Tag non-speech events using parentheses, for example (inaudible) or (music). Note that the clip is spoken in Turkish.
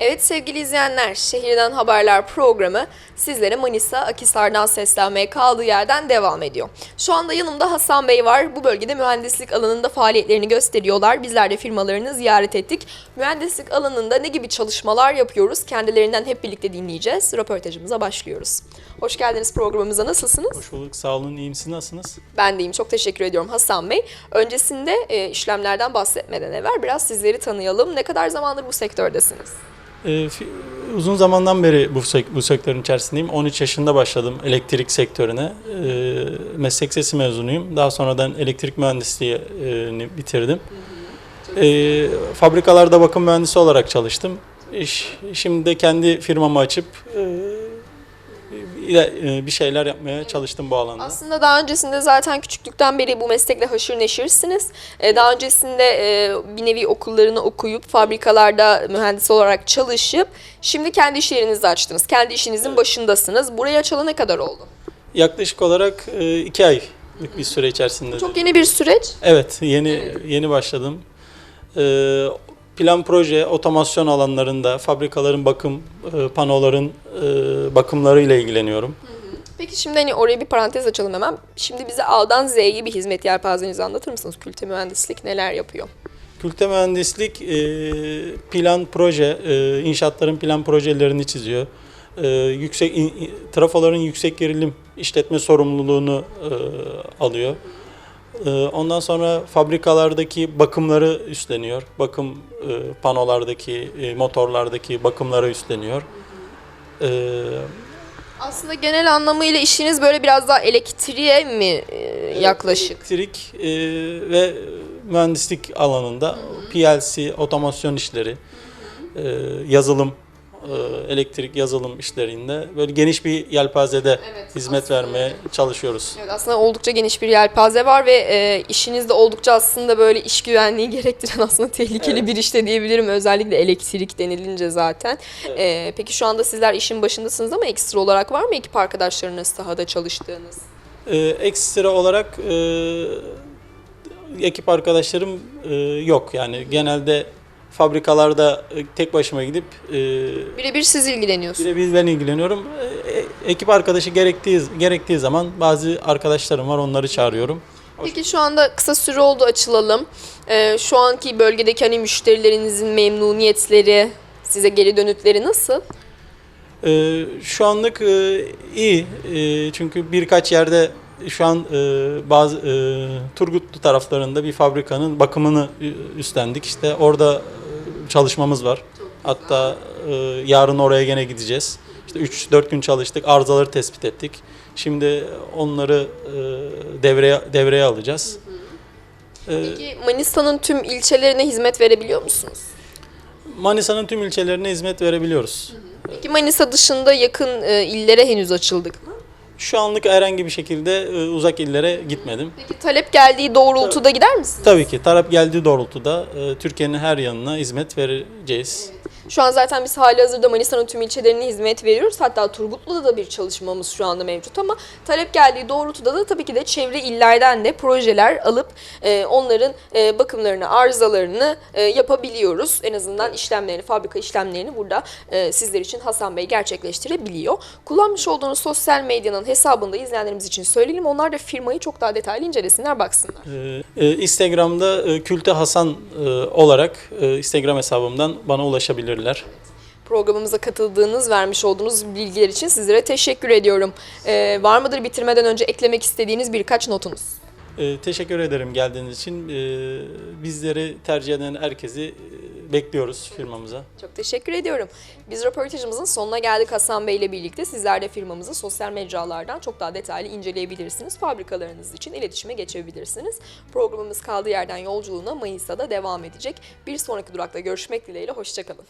Evet sevgili izleyenler, Şehirden Haberler programı sizlere Manisa Akisar'dan seslenmeye kaldığı yerden devam ediyor. Şu anda yanımda Hasan Bey var. Bu bölgede mühendislik alanında faaliyetlerini gösteriyorlar. Bizler de firmalarını ziyaret ettik. Mühendislik alanında ne gibi çalışmalar yapıyoruz? Kendilerinden hep birlikte dinleyeceğiz. Röportajımıza başlıyoruz. Hoş geldiniz programımıza. Nasılsınız? Hoş bulduk. Sağ olun. İyiyim. Siz nasılsınız? Ben deyim. Çok teşekkür ediyorum Hasan Bey. Öncesinde e, işlemlerden bahsetmeden evvel biraz sizleri tanıyalım. Ne kadar zamandır bu sektördesiniz? Fi- uzun zamandan beri bu, bu sektörün içerisindeyim. 13 yaşında başladım elektrik sektörüne. Ee, meslek sesi mezunuyum. Daha sonradan elektrik mühendisliğini bitirdim. Ee, fabrikalarda bakım mühendisi olarak çalıştım. İş, şimdi de kendi firmamı açıp e, ile- e, bir şeyler yapmaya çalıştım bu alanda. Aslında daha öncesinde zaten küçüklükten beri bu meslekle haşır neşirsiniz. Ee, Daha öncesinde e, bir nevi okullarını okuyup fabrikalarda mühendis olarak çalışıp şimdi kendi iş yerinizi açtınız. Kendi işinizin başındasınız. Burayı açalı ne kadar oldu? Yaklaşık olarak e, iki aylık bir süre içerisinde. Çok yeni bir süreç. Evet, yeni yeni başladım. Ee, plan proje, otomasyon alanlarında fabrikaların bakım, e, panoların e, bakımlarıyla ilgileniyorum. Peki şimdi hani oraya bir parantez açalım hemen. Şimdi bize A'dan Z'ye bir hizmet yelpazenizi anlatır mısınız? Külte mühendislik neler yapıyor? Külte mühendislik e, plan proje, e, inşaatların plan projelerini çiziyor. E, yüksek in- trafoların yüksek gerilim işletme sorumluluğunu e, alıyor. E, ondan sonra fabrikalardaki bakımları üstleniyor. Bakım e, panolardaki, e, motorlardaki bakımları üstleniyor. E, Aslında genel anlamıyla işiniz böyle biraz daha elektriğe mi e, yaklaşık? Elektrik ve mühendislik alanında PLC, otomasyon işleri, yazılım, elektrik yazılım işlerinde böyle geniş bir yelpazede Evet, hizmet aslında- vermeye çalışıyoruz. Evet aslında oldukça geniş bir yelpaze var ve e, işiniz de oldukça aslında böyle iş güvenliği (laughs) gerektiren aslında tehlikeli Evet. bir işte diyebilirim. Özellikle elektrik denilince zaten. E, peki şu anda sizler işin başındasınız ama ekstra olarak var mı ekip arkadaşlarınız sahada çalıştığınız? E, ekstra olarak e, ekip arkadaşlarım e, yok yani genelde fabrikalarda e, tek başıma gidip e, Birebir siz ilgileniyorsunuz. birebir ben ilgileniyorum. E, e, ekip arkadaşı gerektiği gerektiği zaman bazı arkadaşlarım var onları çağırıyorum. Peki şu anda kısa süre oldu açılalım. E, şu anki bölgedeki hani müşterilerinizin memnuniyetleri, size geri dönütleri nasıl? Ee, şu anlık e, iyi E, çünkü birkaç yerde şu an e, bazı e, Turgutlu taraflarında bir fabrikanın bakımını ü- üstlendik. İşte orada e, çalışmamız var. Hatta e, yarın oraya gene gideceğiz. İşte 3-4 gün çalıştık, arızaları tespit ettik. Şimdi onları e, devreye devreye alacağız. E, Peki Manisa'nın tüm ilçelerine hizmet verebiliyor musunuz? Manisa'nın tüm ilçelerine hizmet verebiliyoruz. Peki Manisa dışında yakın e, illere henüz açıldık mı? Şu anlık herhangi bir şekilde e, uzak illere gitmedim. Peki talep geldiği doğrultuda gider misiniz? Tabii ki talep geldiği doğrultuda e, Türkiye'nin her yanına hizmet vereceğiz. Şu an zaten biz hali hazırda Manisa'nın tüm ilçelerine hizmet veriyoruz. Hatta Turgutlu'da da bir çalışmamız şu anda mevcut ama talep geldiği doğrultuda da tabii ki de çevre illerden de projeler alıp e, onların e, bakımlarını, arızalarını e, yapabiliyoruz. En azından işlemlerini, fabrika işlemlerini burada e, sizler için Hasan Bey gerçekleştirebiliyor. Kullanmış olduğunuz sosyal medyanın hesabını da izleyenlerimiz için söyleyelim. Onlar da firmayı çok daha detaylı incelesinler, baksınlar. E, e, Instagram'da e, Külte Hasan e, olarak e, Instagram hesabımdan bana ulaşabilirler. Programımıza katıldığınız, vermiş olduğunuz bilgiler için sizlere teşekkür ediyorum. Ee, var mıdır bitirmeden önce eklemek istediğiniz birkaç notunuz? E, teşekkür ederim geldiğiniz için. E, bizleri tercih eden herkesi e, bekliyoruz firmamıza. Çok teşekkür ediyorum. Biz röportajımızın sonuna geldik Hasan Bey ile birlikte. Sizler de firmamızı sosyal mecralardan çok daha detaylı inceleyebilirsiniz. Fabrikalarınız için iletişime geçebilirsiniz. Programımız kaldığı yerden yolculuğuna Mayıs'ta da devam edecek. Bir sonraki durakta görüşmek dileğiyle. Hoşçakalın.